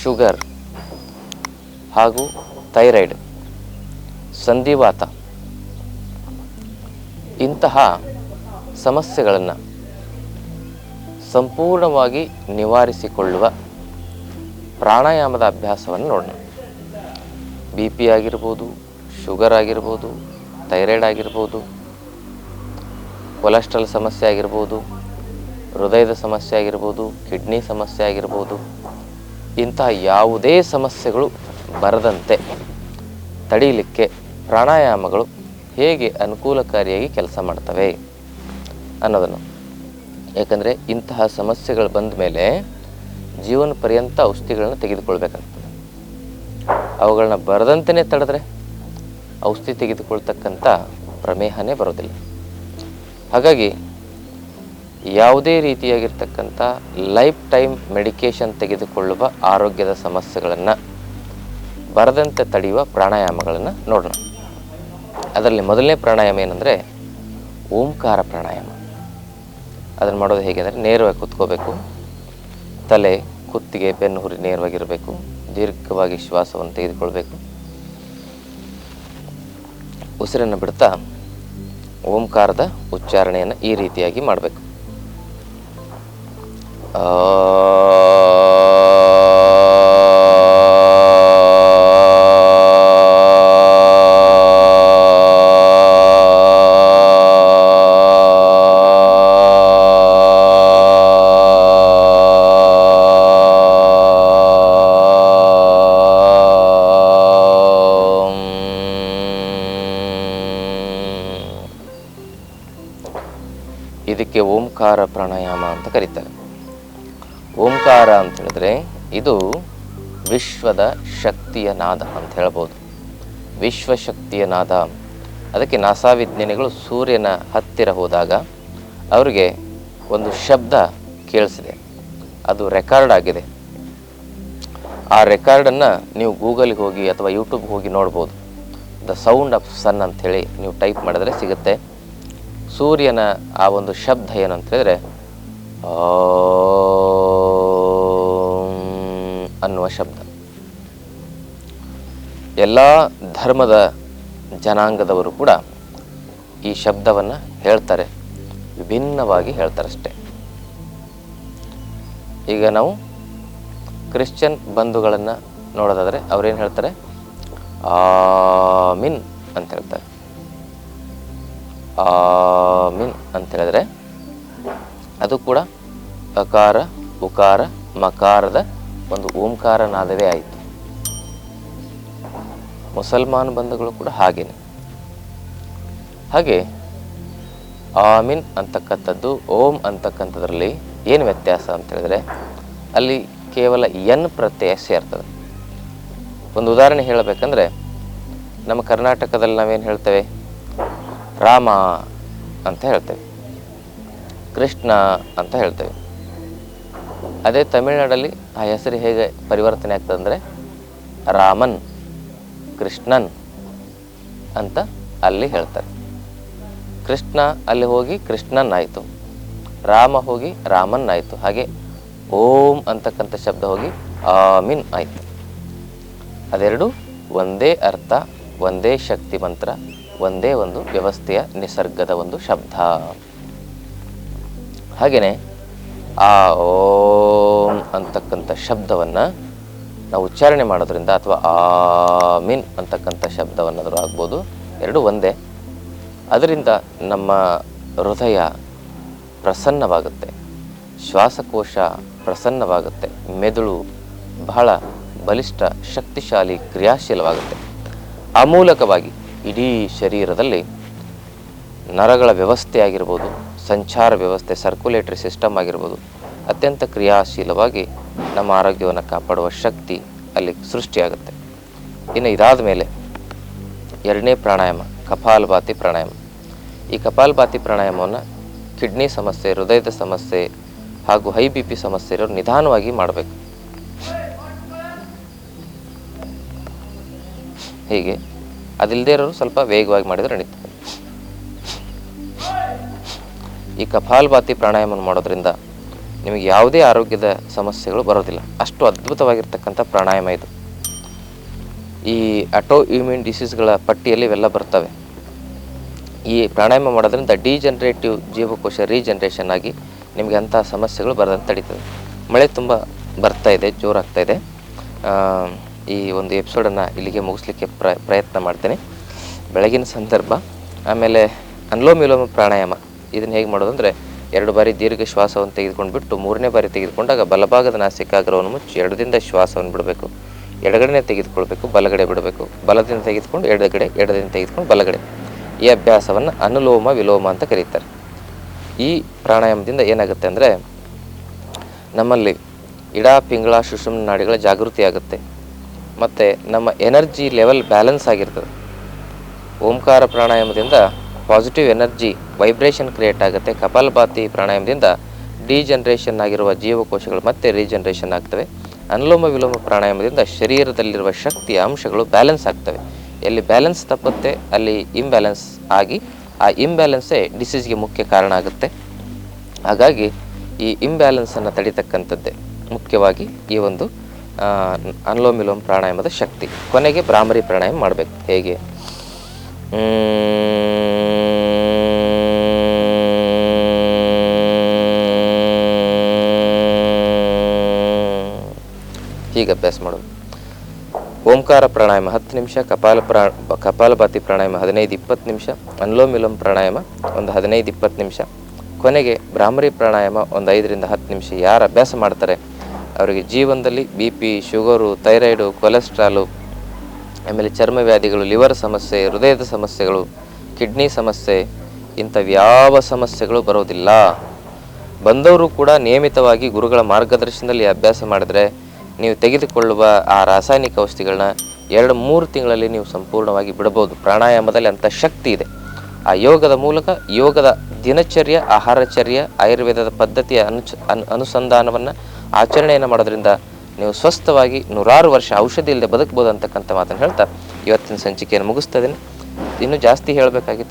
Sugar ಹಾಗೂ thyroid ಸಂಧಿವಾತ ಇಂತಹ ಸಮಸ್ಯೆಗಳನ್ನು ಸಂಪೂರ್ಣವಾಗಿ ನಿವಾರಿಸಿಕೊಳ್ಳುವ ಪ್ರಾಣಾಯಾಮದ ಅಭ್ಯಾಸವನ್ನು ನೋಡೋಣ. ಬಿ ಪಿ ಆಗಿರ್ಬೋದು, ಶುಗರ್ ಆಗಿರ್ಬೋದು, ಥೈರಾಯ್ಡ್ ಆಗಿರ್ಬೋದು, ಕೊಲೆಸ್ಟ್ರಾಲ್ ಸಮಸ್ಯೆ ಆಗಿರ್ಬೋದು, ಹೃದಯದ ಸಮಸ್ಯೆ ಆಗಿರ್ಬೋದು, ಕಿಡ್ನಿ ಸಮಸ್ಯೆ ಆಗಿರ್ಬೋದು ಇಂತಹ ಯಾವುದೇ ಸಮಸ್ಯೆಗಳು ಬರದಂತೆ ತಡೀಲಿಕ್ಕೆ ಪ್ರಾಣಾಯಾಮಗಳು ಹೇಗೆ ಅನುಕೂಲಕಾರಿಯಾಗಿ ಕೆಲಸ ಮಾಡ್ತವೆ ಅನ್ನೋದನ್ನು. ಯಾಕಂದರೆ ಇಂತಹ ಸಮಸ್ಯೆಗಳು ಬಂದ ಮೇಲೆ ಜೀವನ ಪರ್ಯಂತ ಔಷಧಿಗಳನ್ನ ತೆಗೆದುಕೊಳ್ಬೇಕಂತ. ಅವುಗಳನ್ನ ಬರದಂತೆಯೇ ತಡೆದ್ರೆ ಔಷಧಿ ತೆಗೆದುಕೊಳ್ತಕ್ಕಂಥ ಪ್ರಮೇಹನೇ ಬರೋದಿಲ್ಲ. ಹಾಗಾಗಿ ಯಾವುದೇ ರೀತಿಯಾಗಿರ್ತಕ್ಕಂಥ ಲೈಫ್ ಟೈಮ್ ಮೆಡಿಕೇಷನ್ ತೆಗೆದುಕೊಳ್ಳುವ ಆರೋಗ್ಯದ ಸಮಸ್ಯೆಗಳನ್ನು ಬರದಂತೆ ತಡೆಯುವ ಪ್ರಾಣಾಯಾಮಗಳನ್ನು ನೋಡೋಣ. ಅದರಲ್ಲಿ ಮೊದಲನೇ ಪ್ರಾಣಾಯಾಮ ಏನಂದರೆ ಓಂಕಾರ ಪ್ರಾಣಾಯಾಮ. ಅದನ್ನು ಮಾಡೋದು ಹೇಗೆ ಅಂದರೆ ನೇರವಾಗಿ ಕುತ್ಕೋಬೇಕು. ತಲೆ, ಕುತ್ತಿಗೆ, ಬೆನ್ನು, ಹುರಿ ನೇರವಾಗಿರಬೇಕು. ದೀರ್ಘವಾಗಿ ಶ್ವಾಸವನ್ನು ತೆಗೆದುಕೊಳ್ಬೇಕು. ಉಸಿರನ್ನು ಬಿಡ್ತಾ ಓಂಕಾರದ ಉಚ್ಚಾರಣೆಯನ್ನು ಈ ರೀತಿಯಾಗಿ ಮಾಡಬೇಕು. ಇದಕ್ಕೆ ಓಂಕಾರ ಪ್ರಾಣಾಯಾಮ ಅಂತ ಕರೀತಾರೆ ಓಂಕಾರ ಅಂತ ಹೇಳಿದ್ರೆ ಇದು ವಿಶ್ವದ ಶಕ್ತಿಯ ನಾದ ಅಂತ ಹೇಳ್ಬೋದು. ವಿಶ್ವಶಕ್ತಿಯ ನಾದ. ಅದಕ್ಕೆ ನಾಸಾ ವಿಜ್ಞಾನಿಗಳು ಸೂರ್ಯನ ಹತ್ತಿರ ಹೋದಾಗ ಅವರಿಗೆ ಒಂದು ಶಬ್ದ ಕೇಳಿಸಿದೆ. ಅದು ರೆಕಾರ್ಡ್ ಆಗಿದೆ. ಆ ರೆಕಾರ್ಡನ್ನು ನೀವು ಗೂಗಲ್ಗೆ ಹೋಗಿ ಅಥವಾ ಯೂಟ್ಯೂಬ್ಗೆ ಹೋಗಿ ನೋಡ್ಬೋದು. ದ ಸೌಂಡ್ ಆಫ್ ಸನ್ ಅಂಥೇಳಿ ನೀವು ಟೈಪ್ ಮಾಡಿದ್ರೆ ಸಿಗುತ್ತೆ. ಸೂರ್ಯನ ಆ ಒಂದು ಶಬ್ದ ಏನಂತ ಹೇಳಿದ್ರೆ ಅನ್ನುವ ಶಬ್ದ. ಎಲ್ಲ ಧರ್ಮದ ಜನಾಂಗದವರು ಕೂಡ ಈ ಶಬ್ದವನ್ನು ಹೇಳ್ತಾರೆ. ವಿಭಿನ್ನವಾಗಿ ಹೇಳ್ತಾರೆ ಅಷ್ಟೇ ಈಗ ನಾವು ಕ್ರಿಶ್ಚಿಯನ್ ಬಂಧುಗಳನ್ನು ನೋಡೋದಾದರೆ ಅವ್ರೇನು ಹೇಳ್ತಾರೆ? ಆಮಿನ್ ಅಂತ ಹೇಳ್ತಾರೆ. ಆಮಿನ್ ಅಂತ ಹೇಳಿದ್ರೆ ಅದು ಕೂಡ ಅಕಾರ, ಉಕಾರ, ಮಕಾರದ ಒಂದು ಓಂಕಾರ ನಾದವೇ ಆಯಿತು. ಮುಸಲ್ಮಾನ್ ಬಂಧುಗಳು ಕೂಡ ಹಾಗೇನೆ. ಹಾಗೆ ಆಮಿನ್ ಅಂತಕ್ಕಂಥದ್ದು, ಓಂ ಅಂತಕ್ಕಂಥದ್ರಲ್ಲಿ ಏನು ವ್ಯತ್ಯಾಸ ಅಂತ ಹೇಳಿದ್ರೆ, ಅಲ್ಲಿ ಕೇವಲ ಎನ್ ಪ್ರತ್ಯಯ ಸೇರ್ತದೆ. ಒಂದು ಉದಾಹರಣೆ ಹೇಳಬೇಕಂದ್ರೆ, ನಮ್ಮ ಕರ್ನಾಟಕದಲ್ಲಿ ನಾವೇನು ಹೇಳ್ತೇವೆ? ರಾಮ ಅಂತ ಹೇಳ್ತೇವೆ. ಕೃಷ್ಣ ಅಂತ ಹೇಳ್ತೇವೆ. ಅದೇ ತಮಿಳ್ನಾಡಲ್ಲಿ ಆ ಹೆಸರು ಹೇಗೆ ಪರಿವರ್ತನೆ ಆಗ್ತದೆ ಅಂದರೆ ರಾಮನ್, ಕೃಷ್ಣನ್ ಅಂತ ಅಲ್ಲಿ ಹೇಳ್ತಾರೆ. ಕೃಷ್ಣ ಅಲ್ಲಿ ಹೋಗಿ ಕೃಷ್ಣನ್ ಆಯಿತು. ರಾಮ ಹೋಗಿ ರಾಮನ್ ಆಯಿತು. ಹಾಗೆ ಓಂ ಅಂತಕ್ಕಂಥ ಶಬ್ದ ಹೋಗಿ ಆಮಿನ್ ಆಯಿತು. ಅದೆರಡು ಒಂದೇ ಅರ್ಥ, ಒಂದೇ ಶಕ್ತಿ ಮಂತ್ರ, ಒಂದೇ ಒಂದು ವ್ಯವಸ್ಥೆಯ ನಿಸರ್ಗದ ಒಂದು ಶಬ್ದ. ಹಾಗೆಯೇ ಆ ಓಂ ಅಂತಕ್ಕಂಥ ಶಬ್ದವನ್ನು ನಾವು ಉಚ್ಚಾರಣೆ ಮಾಡೋದ್ರಿಂದ ಅಥವಾ ಆ ಮೀನ್ ಅಂತಕ್ಕಂಥ ಶಬ್ದವನ್ನಾದರೂ ಆಗ್ಬೋದು. ಎರಡು ಒಂದೇ. ಅದರಿಂದ ನಮ್ಮ ಹೃದಯ ಪ್ರಸನ್ನವಾಗುತ್ತೆ. ಶ್ವಾಸಕೋಶ ಪ್ರಸನ್ನವಾಗುತ್ತೆ. ಮೆದುಳು ಬಹಳ ಬಲಿಷ್ಠ, ಶಕ್ತಿಶಾಲಿ, ಕ್ರಿಯಾಶೀಲವಾಗುತ್ತೆ. ಆ ಮೂಲಕವಾಗಿ ಇಡೀ ಶರೀರದಲ್ಲಿ ನರಗಳ ವ್ಯವಸ್ಥೆ ಆಗಿರ್ಬೋದು ಸಂಚಾರ ವ್ಯವಸ್ಥೆ ಸರ್ಕ್ಯುಲೇಟರಿ ಸಿಸ್ಟಮ್ ಆಗಿರ್ಬೋದು. ಅತ್ಯಂತ ಕ್ರಿಯಾಶೀಲವಾಗಿ ನಮ್ಮ ಆರೋಗ್ಯವನ್ನು ಕಾಪಾಡುವ ಶಕ್ತಿ ಅಲ್ಲಿ ಸೃಷ್ಟಿಯಾಗುತ್ತೆ. ಇನ್ನು ಇದಾದ ಮೇಲೆ ಎರಡನೇ ಪ್ರಾಣಾಯಾಮ, ಕಪಾಲಭಾತಿ ಪ್ರಾಣಾಯಾಮ. ಈ ಕಪಾಲಭಾತಿ ಪ್ರಾಣಾಯಾಮವನ್ನು ಕಿಡ್ನಿ ಸಮಸ್ಯೆ, ಹೃದಯದ ಸಮಸ್ಯೆ ಹಾಗೂ ಹೈ ಬಿ ಪಿ ಸಮಸ್ಯೆ ಇರೋರು ನಿಧಾನವಾಗಿ ಮಾಡಬೇಕು. ಹೀಗೆ. ಅದಿಲ್ಲದೆ ಇರೋರು ಸ್ವಲ್ಪ ವೇಗವಾಗಿ ಮಾಡಿದರೆ ನಡೀತದೆ. ಈ ಕಪಾಲಭಾತಿ ಪ್ರಾಣಾಯಾಮವನ್ನು ಮಾಡೋದ್ರಿಂದ ನಿಮಗೆ ಯಾವುದೇ ಆರೋಗ್ಯದ ಸಮಸ್ಯೆಗಳು ಬರೋದಿಲ್ಲ. ಅಷ್ಟು ಅದ್ಭುತವಾಗಿರ್ತಕ್ಕಂಥ ಪ್ರಾಣಾಯಾಮ ಇದು. ಈ ಅಟೋ ಇಮ್ಯೂನ್ ಡಿಸೀಸ್ಗಳ ಪಟ್ಟಿಯಲ್ಲಿ ಇವೆಲ್ಲ ಬರ್ತವೆ. ಈ ಪ್ರಾಣಾಯಾಮ ಮಾಡೋದ್ರಿಂದ ಡಿಜನರೇಟಿವ್ ಜೀವಕೋಶ ರೀಜನರೇಷನ್ ಆಗಿ ನಿಮಗೆ ಅಂತಹ ಸಮಸ್ಯೆಗಳು ಬರದಂತೆ ತಡೀತದೆ. ಮಳೆ ತುಂಬ ಬರ್ತಾ ಇದೆ, ಜೋರಾಗ್ತಾ ಇದೆ. ಈ ಒಂದು ಎಪಿಸೋಡನ್ನು ಇಲ್ಲಿಗೆ ಮುಗಿಸ್ಲಿಕ್ಕೆ ಪ್ರ, ಪ್ರಯತ್ನ ಮಾಡ್ತೇನೆ. ಬೆಳಗಿನ ಸಂದರ್ಭ, ಆಮೇಲೆ ಅನ್ಲೋಮಿಲೋಮ ಪ್ರಾಣಾಯಾಮ. ಇದನ್ನು ಹೇಗೆ ಮಾಡೋದು ಅಂದರೆ ಎರಡು ಬಾರಿ ದೀರ್ಘ ಶ್ವಾಸವನ್ನು ತೆಗೆದುಕೊಂಡು ಬಿಟ್ಟು ಮೂರನೇ ಬಾರಿ ತೆಗೆದುಕೊಂಡಾಗ ಬಲಭಾಗದ ನಾಸಿಕಾಗ್ರವನ್ನು ಮುಚ್ಚಿ ಎರಡರಿಂದ ಶ್ವಾಸವನ್ನು ಬಿಡಬೇಕು. ಎಡಗಡೆನೇ ತೆಗೆದುಕೊಳ್ಬೇಕು, ಬಲಗಡೆ ಬಿಡಬೇಕು. ಬಲದಿಂದ ತೆಗೆದುಕೊಂಡು ಎಡಗಡೆ, ಎಡದಿಂದ ತೆಗೆದುಕೊಂಡು ಬಲಗಡೆ. ಈ ಅಭ್ಯಾಸವನ್ನು ಅನುಲೋಮ ವಿಲೋಮ ಅಂತ ಕರೀತಾರೆ. ಈ ಪ್ರಾಣಾಯಾಮದಿಂದ ಏನಾಗುತ್ತೆ ಅಂದರೆ ನಮ್ಮಲ್ಲಿ ಇಡ, ಪಿಂಗಳ ಸುಷುಮ್ನ ನಾಡಿಗಳ ಜಾಗೃತಿ ಆಗುತ್ತೆ. ಮತ್ತು ನಮ್ಮ ಎನರ್ಜಿ ಲೆವೆಲ್ ಬ್ಯಾಲೆನ್ಸ್ ಆಗಿರ್ತದೆ. ಓಂಕಾರ ಪ್ರಾಣಾಯಾಮದಿಂದ ಪಾಸಿಟಿವ್ ಎನರ್ಜಿ ವೈಬ್ರೇಷನ್ ಕ್ರಿಯೇಟ್ ಆಗುತ್ತೆ. ಕಪಾಲಭಾತಿ ಪ್ರಾಣಾಯಾಮದಿಂದ ಡಿಜನರೇಷನ್ ಆಗಿರುವ ಜೀವಕೋಶಗಳು ಮತ್ತೆ ರೀಜನರೇಷನ್ ಆಗ್ತವೆ. ಅನುಲೋಮ ವಿಲೋಮ ಪ್ರಾಣಾಯಾಮದಿಂದ ಶರೀರದಲ್ಲಿರುವ ಶಕ್ತಿಯ ಅಂಶಗಳು ಬ್ಯಾಲೆನ್ಸ್ ಆಗ್ತವೆ. ಎಲ್ಲಿ ಬ್ಯಾಲೆನ್ಸ್ ತಪ್ಪುತ್ತೆ, ಅಲ್ಲಿ ಇಂಬ್ಯಾಲೆನ್ಸ್ ಆಗಿ ಆ ಇಂಬ್ಯಾಲೆನ್ಸೇ ಡಿಸೀಸ್ಗೆ ಮುಖ್ಯ ಕಾರಣ ಆಗುತ್ತೆ. ಹಾಗಾಗಿ ಈ ಇಂಬ್ಯಾಲೆನ್ಸನ್ನು ತಡಿತಕ್ಕಂಥದ್ದೇ ಮುಖ್ಯವಾಗಿ ಈ ಒಂದು ಅನುಲೋಮ ವಿಲೋಮ ಪ್ರಾಣಾಯಾಮದ ಶಕ್ತಿ. ಕೊನೆಗೆ ಭ್ರಾಮರಿ ಪ್ರಾಣಾಯಾಮ ಮಾಡಬೇಕು. ಹೇಗೆ? ಹೀಗೆ ಅಭ್ಯಾಸ ಮಾಡೋದು. ಓಂಕಾರ ಪ್ರಾಣಾಯಾಮ ಹತ್ತು ನಿಮಿಷ, ಕಪಾಲ ಪ್ರಾ, ಕಪಾಲಭಾತಿ ಪ್ರಾಣಾಯಾಮ ಹದಿನೈದು ಇಪ್ಪತ್ತು ನಿಮಿಷ ಅನ್ಲೋಮ್ ವಿಲೋಮ್ ಪ್ರಾಣಾಯಾಮ ಒಂದು ಹದಿನೈದು ಇಪ್ಪತ್ತು ನಿಮಿಷ. ಕೊನೆಗೆ ಭ್ರಾಮರಿ ಪ್ರಾಣಾಯಾಮ ಒಂದು ಐದರಿಂದ ಹತ್ತು ನಿಮಿಷ. ಯಾರು ಅಭ್ಯಾಸ ಮಾಡ್ತಾರೆ? ಅವರಿಗೆ ಜೀವನದಲ್ಲಿ B P, sugar, thyroid, cholesterol, ಆಮೇಲೆ ಚರ್ಮ ವ್ಯಾಧಿಗಳು, ಲಿವರ್ ಸಮಸ್ಯೆ, ಹೃದಯದ ಸಮಸ್ಯೆಗಳು, ಕಿಡ್ನಿ ಸಮಸ್ಯೆ ಇಂಥವ್ಯಾವ ಸಮಸ್ಯೆಗಳು ಬರೋದಿಲ್ಲ. ಬಂದವರು ಕೂಡ ನಿಯಮಿತವಾಗಿ ಗುರುಗಳ ಮಾರ್ಗದರ್ಶನದಲ್ಲಿ ಅಭ್ಯಾಸ ಮಾಡಿದ್ರೆ ನೀವು ತೆಗೆದುಕೊಳ್ಳುವ ಆ ರಾಸಾಯನಿಕ ಔಷಧಿಗಳನ್ನ ಎರಡು ಮೂರು ತಿಂಗಳಲ್ಲಿ ನೀವು ಸಂಪೂರ್ಣವಾಗಿ ಬಿಡಬಹುದು. ಪ್ರಾಣಾಯಾಮದಲ್ಲಿ ಅಂಥ ಶಕ್ತಿ ಇದೆ. ಆ ಯೋಗದ ಮೂಲಕ ಯೋಗದ ದಿನಚರ್ಯ ಆಹಾರಚರ್ಯ ಆಯುರ್ವೇದದ ಪದ್ಧತಿಯ ಅನು ಅನುಸಂಧಾನವನ್ನು ಆಚರಣೆಯನ್ನು ಮಾಡೋದ್ರಿಂದ ನೀವು ಸ್ವಸ್ಥವಾಗಿ ನೂರಾರು ವರ್ಷ ಔಷಧಿ ಇಲ್ಲದೆ ಬದುಕಬಹುದು ಅಂತಕ್ಕಂಥ ಮಾತನ್ನು ಹೇಳ್ತಾ ಇವತ್ತಿನ ಸಂಚಿಕೆಯನ್ನು ಮುಗಿಸ್ತಾ ಇದ್ದೀನಿ ಇನ್ನೂ ಜಾಸ್ತಿ ಹೇಳಬೇಕಾಗಿತ್ತು